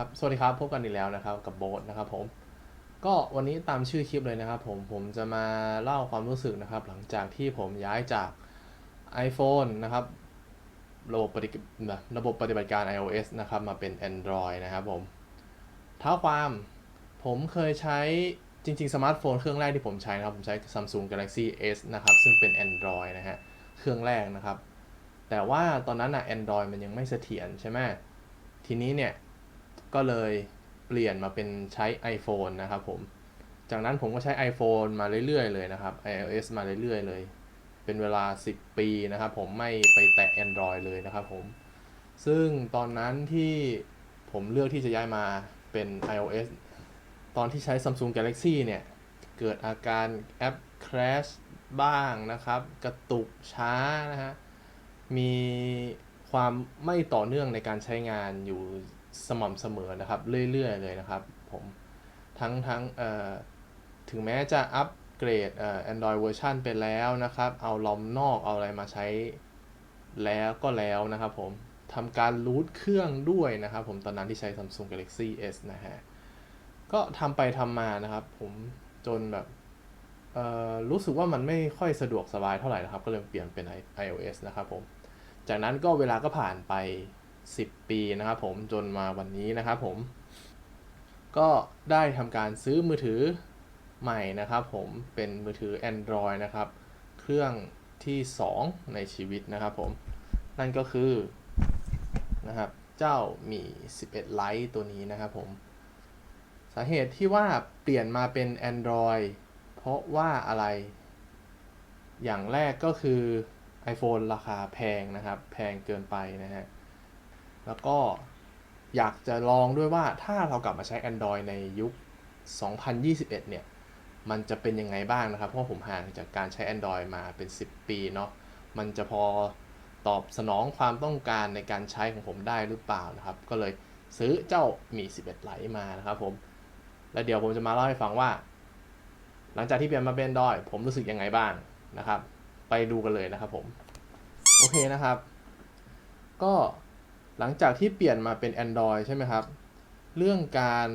ครับสวัสดีครับพบกันอีกแล้วนะครับกับโบ๊ทนะครับผมก็วันนี้ตามชื่อคลิปเลยนะครับผมผมจะมาเล่าความรู้สึกนะครับ หลังจากที่ผมย้ายจาก iPhone นะครับระบบปฏิระบบปฏิบัติการ iOS นะครับมาเป็น Android นะครับผมเท้าความผมเคยใช้จริง ๆ สมาร์ทโฟนเครื่องแรกที่ผมใช้นะครับ ผมใช้ Samsung Galaxy S นะครับซึ่งเป็น Android นะฮะเครื่องแรกนะครับ แต่ว่าตอนนั้นอะ Android มันยังไม่เสถียรใช่ไหมทีนี้เนี่ย ก็เลยเปลี่ยนมาเป็นใช้ iPhone นะครับผม จากนั้นผมก็ใช้ iPhone มาเรื่อยๆเลยนะครับ iOS มาเรื่อยๆเลย เป็นเวลา 10 ปีนะครับผมไม่ไปแตะ Android เลยนะครับผม ซึ่งตอนนั้นที่ผมเลือกที่จะย้ายมาเป็น iOS ตอนที่ใช้ Samsung Galaxy เนี่ย เกิดอาการแอป crash บ้างนะครับ กระตุกช้านะฮะ มีความไม่ต่อเนื่องในการใช้งานอยู่ สม่ำเสมอนะครับ เรื่อยๆเลยนะครับผมทั้งทั้งถึงแม้จะอัปเกรดเอ่อ Android เวอร์ชันไปแล้วนะครับ เอาลอมนอกเอาอะไรมาใช้แล้วก็แล้วนะครับผมทำการรูทเครื่องด้วยนะครับผมตอนนั้นที่ใช้ Samsung Galaxy S นะฮะ ก็ทำไปทำมานะครับผมจนแบบรู้สึกว่ามันไม่ค่อยสะดวกสบายเท่าไหร่นะครับ ก็เลยเปลี่ยนเป็น iOS นะครับผม จากนั้นก็เวลาก็ผ่านไป 10 ปีนะครับผมจนมาวันนี้นะครับผม ก็ได้ทำการซื้อมือถือใหม่นะครับผมเป็นมือถือ Android นะครับ เครื่องที่ 2 ในชีวิตนะครับผม นั่นก็คือนะครับเจ้ามี 11 Lite ตัวนี้นะครับผม สาเหตุที่ว่าเปลี่ยนมาเป็น Android เพราะว่าอะไร อย่างแรกก็คือ iPhone ราคาแพงนะครับ แพงเกินไปนะฮะ แล้วก็อยากจะลองด้วยว่าถ้าเรากลับมาใช้ Android ในยุค 2021 เนี่ย มันจะเป็นยังไงบ้างนะครับ เพราะผมห่างจากการใช้ Android มาเป็น 10 ปีเนาะ มันจะพอตอบสนองความต้องการในการใช้ของผมได้หรือเปล่านะครับ ก็เลยซื้อเจ้ามี 11 ไหลมานะครับผม แล้วเดี๋ยวผมจะมาเล่าให้ฟังว่า หลังจากที่เปลี่ยนมาเป็น Android ผมรู้สึกยังไงบ้างนะครับ ไปดูกันเลยนะครับผม โอเคนะครับ ก็ หลังจากที่เปลี่ยนมาเป็น Android ใช่ไหมครับ เรื่องการ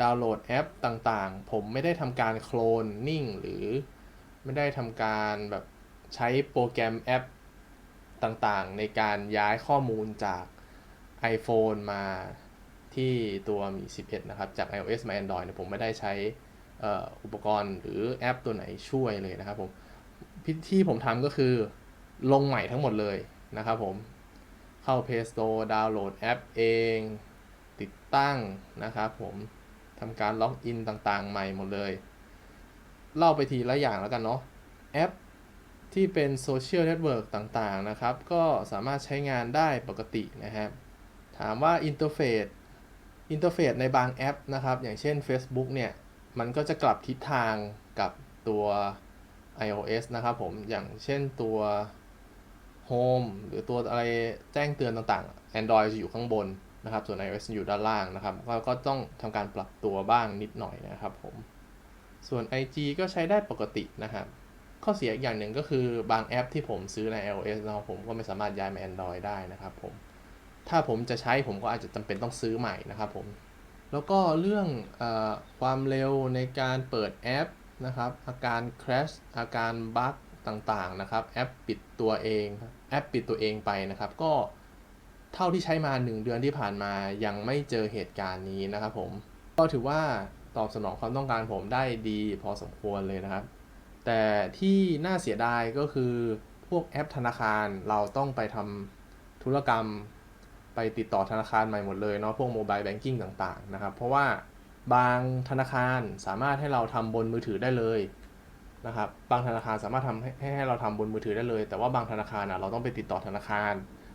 ดาวน์โหลดแอปต่างๆ ผมไม่ได้ทำการโคลนนิ่ง หรือไม่ได้ทำการแบบใช้โปรแกรมแอปต่างๆ ในการย้ายข้อมูลจาก iPhone มาที่ตัวมี 11 นะครับ จาก iOS มา Android เนี่ยผมไม่ได้ใช้ออุปกรณ์หรือแอปตัวไหนช่วยเลยนะครับผมที่ผมทำก็คือลงใหม่ทั้งหมดเลยนะครับผม เข้า Play Store ดาวน์โหลดแอปเอง ติดตั้งนะครับผมทำการล็อกอินต่างๆ ใหม่หมดเลย เล่าไปทีละอย่างแล้วกันเนาะแอปที่เป็นโซเชียลเน็ตเวิร์กต่างๆ นะครับ ก็สามารถใช้งานได้ปกตินะครับถามว่าอินเทอร์เฟซอินเทอร์เฟซในบางแอปนะครับ อย่างเช่น Facebook เนี่ย มันก็จะกลับทิศทางกับตัว iOS นะครับผม อย่างเช่นตัว Home หรือตัวอะไรแจ้งเตือนต่างๆ Android จะอยู่ข้างบนนะครับ ส่วน iOS อยู่ด้านล่างนะครับก็ก็ต้องทำการปรับตัวบ้างนิดหน่อยนะครับผม ส่วน IG ก็ใช้ได้ปกตินะครับ ข้อเสียอีกอย่างหนึ่งก็คือบางแอปที่ผมซื้อใน iOS นะครับผมก็ไม่สามารถย้ายมา Android ได้นะครับผม ถ้าผมจะใช้ผมก็อาจจะจำเป็นต้องซื้อใหม่นะครับผม แล้วก็เรื่องออความเร็วในการเปิดแอปนะครับ อาการ crash อาการบั๊ก ต่างๆนะครับแอปปิดตัวเองแอปปิดตัวเองไปนะครับ ก็เท่าที่ใช้มา 1 เดือนที่ผ่านมายังไม่เจอเหตุการณ์นี้นะครับผมก็ถือว่าตอบสนองความต้องการผมได้ดีพอสมควรเลยนะครับ แต่ที่น่าเสียดายก็คือพวกแอปธนาคารเราต้องไปทำธุรกรรมไปติดต่อธนาคารใหม่หมดเลยเนาะพวกโมบายแบงกิ้งต่างๆนะครับ เพราะว่าบางธนาคารสามารถให้เราทำบนมือถือได้เลย นะครับบางธนาคารสามารถทำให้ให้เราทำบนมือถือได้เลย แต่ว่าบางธนาคารนะเราต้องไปติดต่อธนาคาร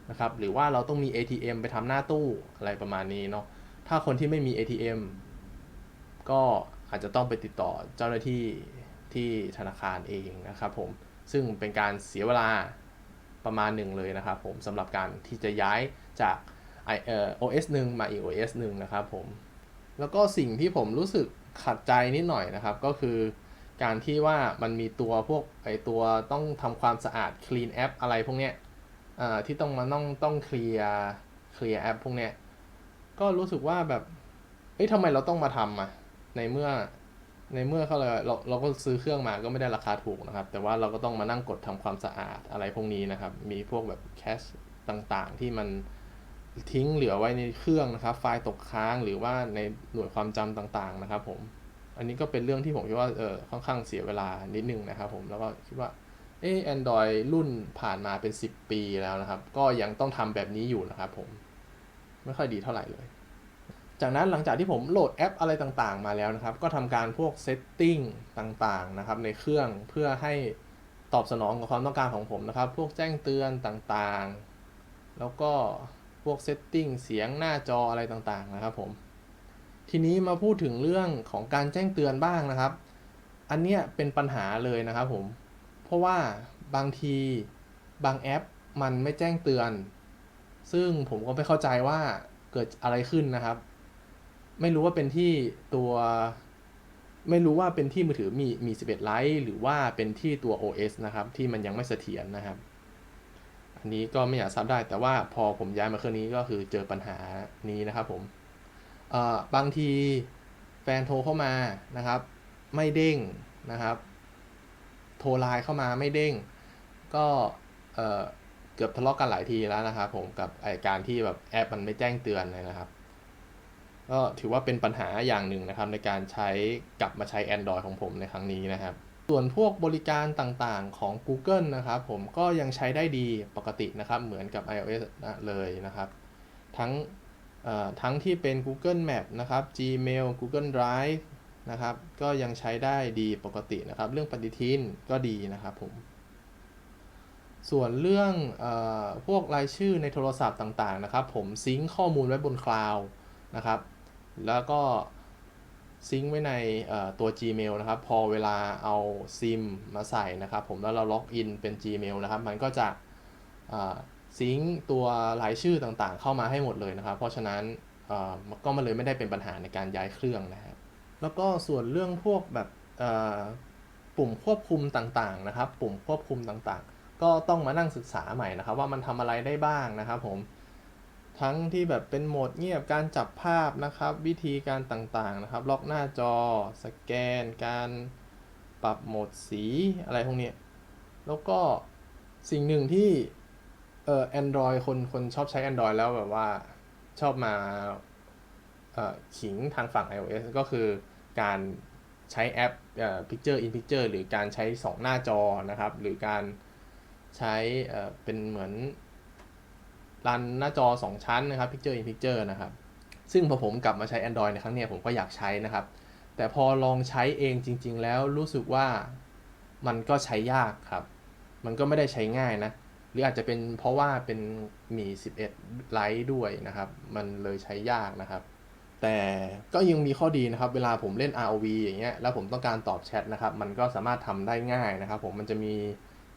นะครับหรือว่าเราต้องมี ATM ไปทำหน้าตู้อะไรประมาณนี้เนาะถ้าคนที่ไม่มี ATM ก็อาจจะต้องไปติดต่อเจ้าหน้าที่ที่ธนาคารเองนะครับผมซึ่งเป็นการเสียเวลาประมาณหนึ่งเลยนะครับผมสำหรับการที่จะย้ายจาก i เอ่อ OS หนึ่งมาอีก OS หนึ่งนะครับผม แล้วก็สิ่งที่ผมรู้สึกขัดใจนิดหน่อยนะครับ ก็คือ การที่ว่ามันมีตัวพวกไอตัวต้องทำความสะอาด clean app อะไรพวกเนี้ยที่ต้องมาต้องต้องเคลียร์เคลียร์แอปพวกเนี้ยก็รู้สึกว่าแบบเอ้ยทำไมเราต้องมาทำอะในเมื่อในเมื่อเขาเลยเราเราก็ซื้อเครื่องมาก็ไม่ได้ราคาถูกนะครับ แต่ว่าเราก็ต้องมานั่งกดทำความสะอาดอะไรพวกนี้นะครับ มีพวกแบบแคชต่างๆ ที่มันทิ้งเหลือไว้ในเครื่องนะครับ ไฟล์ตกค้างหรือว่าในหน่วยความจำต่างๆนะครับผม อันนี้ก็เป็นเรื่องที่ผมคิดว่าเออค่อนข้างเสียเวลานิดนึงนะครับผมแล้วก็คิดว่าเออ Android รุ่นผ่านมาเป็น 10 ปีแล้วนะครับ ก็ยังต้องทำแบบนี้อยู่นะครับผม ไม่ค่อยดีเท่าไหร่เลย จากนั้นหลังจากที่ผมโหลดแอปอะไรต่างๆ มาแล้วนะครับ ก็ทำการพวกเซตติ้งต่างๆนะครับในเครื่องเพื่อให้ตอบสนองกับความต้องการของผมนะครับ พวกแจ้งเตือนต่างๆ แล้วก็พวกเซตติ้งเสียงหน้าจออะไรต่างๆนะครับผม ทีนี้มาพูดถึงเรื่องของการแจ้งเตือนบ้างนะครับ อันเนี้ยเป็นปัญหาเลยนะครับผม เพราะว่าบางทีบางแอปมันไม่แจ้งเตือน ซึ่งผมก็ไม่เข้าใจว่าเกิดอะไรขึ้นนะครับ ไม่รู้ว่าเป็นที่ตัว ไม่รู้ว่าเป็นที่มือถือมีมี 11 ไลท์หรือว่าเป็นที่ตัว OS นะครับ ที่มันยังไม่เสถียรนะครับ อันนี้ก็ไม่อยากทราบได้แต่ว่าพอผมย้ายมาเครื่องนี้ก็คือเจอปัญหานี้นะครับผม บางทีแฟนโทรเข้ามานะครับ ไม่เด้งนะครับ โทรไลน์เข้ามาไม่เด้ง ก็เกือบทะเลาะกันหลายทีแล้วนะครับ ผมกับไอการที่แบบแอปมันไม่แจ้งเตือนเลยนะครับ ก็ถือว่าเป็นปัญหาอย่างหนึ่งนะครับ ในการใช้กลับมาใช้ Android ของผมในครั้งนี้นะครับ ส่วนพวกบริการต่างๆของ Google นะครับ ผมก็ยังใช้ได้ดีปกตินะครับ เหมือนกับ iOS เลยนะครับ ทั้ง ทั้งที่เป็น Google Map นะครับ Gmail Google Drive นะครับ ก็ยังใช้ได้ดีปกตินะครับ เรื่องปฏิทินก็ดีนะครับผม ส่วนเรื่องอพวกรายชื่อในโทรศัพท์ต่างๆนะครับ ผมซิงค์ข้อมูลไว้บนคลาวด์นะครับ แล้วก็ซิงค์ไว้ในตัว Gmail นะครับ พอเวลาเอาซิมมาใส่นะครับ ผมแล้วเราล็อกอินเป็น Gmail นะครับ มันก็จะ ซิงตัวรายชื่อต่างๆ เข้ามาให้หมดเลยนะครับ เพราะฉะนั้นก็มันเลยไม่ได้เป็นปัญหาในการย้ายเครื่องนะครับแล้วก็ส่วนเรื่องพวกแบบปุ่มควบคุมต่างๆนะครับ ปุ่มควบคุมต่างๆ ก็ต้องมานั่งศึกษาใหม่นะครับ ว่ามันทำอะไรได้บ้างนะครับผมทั้งที่แบบเป็นโหมดเงียบการจับภาพนะครับ วิธีการต่างๆนะครับ ล็อกหน้าจอ สแกน การปรับโหมดสีอะไรพวกนี้แล้วก็สิ่งหนึ่งที่ เออ Android คนคนชอบใช้ Android แล้วแบบว่าชอบมาเอ่อขิงทางฝั่ง iOS ก็คือการใช้แอปเอ่อ Picture in Picture หรือการใช้ 2 หน้าจอนะครับ หรือการใช้เอ่อเป็นเหมือนรันหน้าจอ 2 ชั้นนะครับ Picture in Picture นะครับ ซึ่งพอผมกลับมาใช้ Android ในครั้งนี้ผมก็อยากใช้นะครับ แต่พอลองใช้เองจริง ๆ แล้วรู้สึกว่ามันก็ใช้ยากครับ มันก็ไม่ได้ใช้ง่ายนะ หรืออาจจะเป็นเพราะว่าเป็นมี 11 ไลท์ด้วยนะครับ มันเลยใช้ยากนะครับ แต่ก็ยังมีข้อดีนะครับ เวลาผมเล่น ROV อย่างเงี้ย แล้วผมต้องการตอบแชทนะครับ มันก็สามารถทำได้ง่ายนะครับ ผม มันจะมี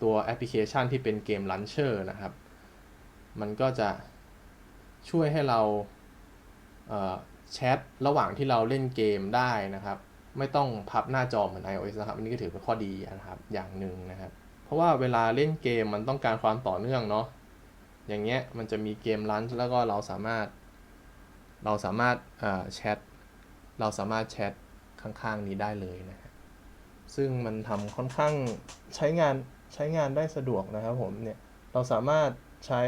ตัวแอปพลิเคชันที่เป็นเกมลันเชอร์นะครับ มันก็จะช่วยให้เราเแชทระหว่างที่เราเล่นเกมได้นะครับ ไม่ต้องพับหน้าจอเหมือน iOS นะครับ อันนี้ก็ถือเป็นข้อดีนะครับ อย่างหนึ่งนะครับ เพราะว่าเวลาเล่นเกมมันต้องการความต่อเนื่องเนาะอย่างเงี้ยมันจะมีเกมลันช์แล้วก็เราสามารถ เราสามารถแชทเราสามารถแชทข้างๆนี้ได้เลยนะฮะซึ่งมันทำค่อนข้างใช้งานใช้งานได้สะดวกนะครับผมเนี่ยเราสามารถใช้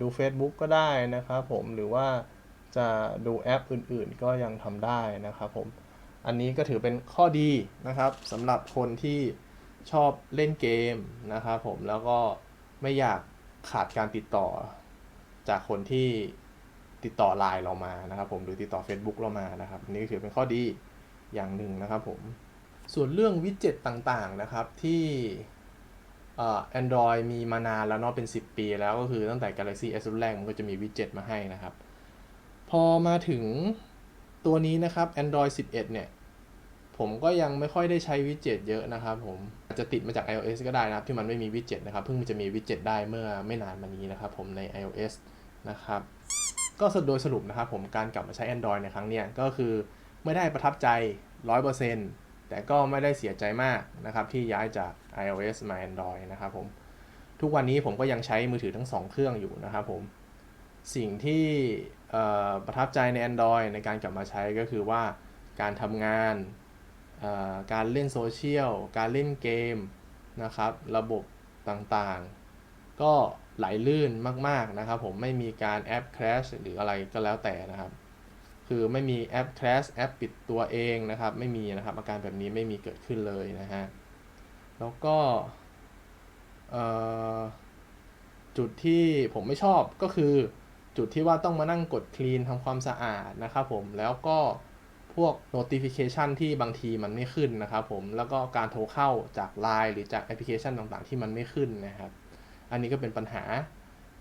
ดู Facebook ก็ได้นะครับผมหรือว่าจะดูแอปอื่นๆ ก็ยังทำได้นะครับผมอันนี้ก็ถือเป็นข้อดีนะครับสำหรับคนที่ ชอบเล่นเกมนะครับผมแล้วก็ไม่อยากขาดการติดต่อจากคนที่ติดต่อไลน์เรามานะครับผมหรือติดต่อ Facebook เรามานะครับนนี้ก็ถือเป็นข้อดีอย่างหนึ่งนะครับผมส่วนเรื่องวิดเจ็ตต่างๆนะครับที่เอ่อ Android มีมานานแล้วเนาะเป็น 10 ปีแล้วก็คือตั้งแต่ Galaxy S รุ่นแรกมันก็จะมีวิดเจ็ตมาให้นะครับ พอมาถึงตัวนี้นะครับ Android 11 เนี่ย ผมก็ยังไม่ค่อยได้ใช้วิดเจ็ตเยอะนะครับผมอาจจะติดมาจาก iOS ก็ได้นะครับที่มันไม่มีวิดเจ็ตนะครับเพิ่งจะมีวิดเจ็ตได้เมื่อไม่นานมานี้นะครับผมใน iOS นะครับก็สโดยสรุปนะครับผมการกลับมาใช้ Android ในครั้งเนี้ยก็คือไม่ได้ประทับใจ 100%แต่ก็ไม่ได้เสียใจมากนะครับที่ย้ายจาก iOS มา Android นะครับผมทุกวันนี้ผมก็ยังใช้มือถือทั้ง 2 เครื่องอยู่นะครับผมสิ่งที่ประทับใจใน Android ในการกลับมาใช้ก็คือว่าการทำงาน การเล่นโซเชียล การเล่นเกมนะครับ ระบบต่างๆ ก็ไหลลื่นมากๆนะครับผมไม่มีการแอป crash หรืออะไรก็แล้วแต่นะครับ คือไม่มีแอป crash แอปปิดตัวเองนะครับ ไม่มีนะครับ อาการแบบนี้ไม่มีเกิดขึ้นเลยนะฮะแล้วก็จุดที่ผมไม่ชอบก็คือจุดที่ว่าต้องมานั่งกด clean ทำความสะอาดนะครับผมแล้วก็ พวก notification ที่บางทีมันไม่ขึ้นนะครับผมแล้วก็การโทรเข้าจาก Line หรือจากแอปพลิเคชันต่างๆ ที่มันไม่ขึ้นนะครับ อันนี้ก็เป็นปัญหา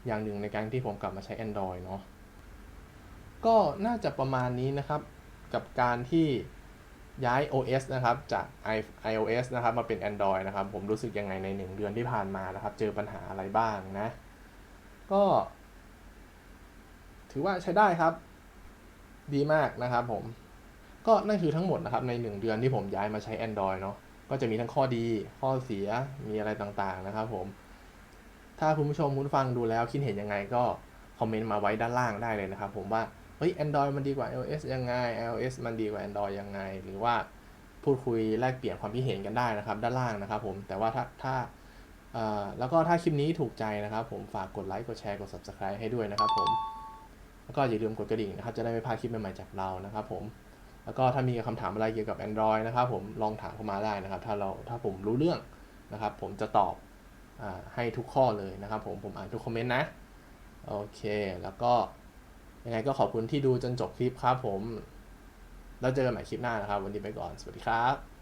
อย่างหนึ่งในการที่ผมกลับมาใช้ Android เนาะก็น่าจะประมาณนี้นะครับกับการที่ย้าย OS นะครับจาก iOS นะครับมาเป็น Android นะครับ ผมรู้สึกยังไงใน 1 เดือนที่ผ่านมานะครับ เจอปัญหาอะไรบ้างนะ ก็ ถือว่าใช้ได้ครับ ดีมากนะครับผม ก็นั่นคือทั้งหมดนะครับใน 1 เดือนที่ผมย้ายมาใช้ Android เนาะก็จะมีทั้งข้อดี ข้อเสียมีอะไรต่างๆนะครับผม ถ้าคุณผู้ชมคุณฟังดูแล้วคิดเห็นยังไงก็คอมเมนต์มาไว้ด้านล่างได้เลยนะครับผมว่าเฮ้ย Android มันดีกว่า iOS ยังไง iOS มันดีกว่า Android ยังไง หรือว่าพูดคุยแลกเปลี่ยนความคิดเห็นกันได้นะครับด้านล่างนะครับผมแต่ว่าถ้าถ้าแล้วก็ถ้าคลิปนี้ถูกใจนะครับ ผมฝากกดไลค์กดแชร์กด Subscribe ให้ด้วยนะครับผมแล้วก็อย่าลืมกดกระดิ่งนะครับจะได้ไม่พลาดคลิปใหม่ๆจากเรานะครับผม แล้วก็ถ้ามีคำถามอะไรเกี่ยวกับ Android นะครับผมลองถามเข้ามาได้นะครับ ถ้าเราถ้าผมรู้เรื่องนะครับ ผมจะตอบอให้ทุกข้อเลยนะครับ ผมผมอ่านทุกคอมเมนต์นะโอเค แล้วก็ยังไงก็ขอบคุณที่ดูจนจบคลิปครับผม แล้วเจอกันใหม่คลิปหน้านะครับ วันนี้ไปก่อน สวัสดีครับ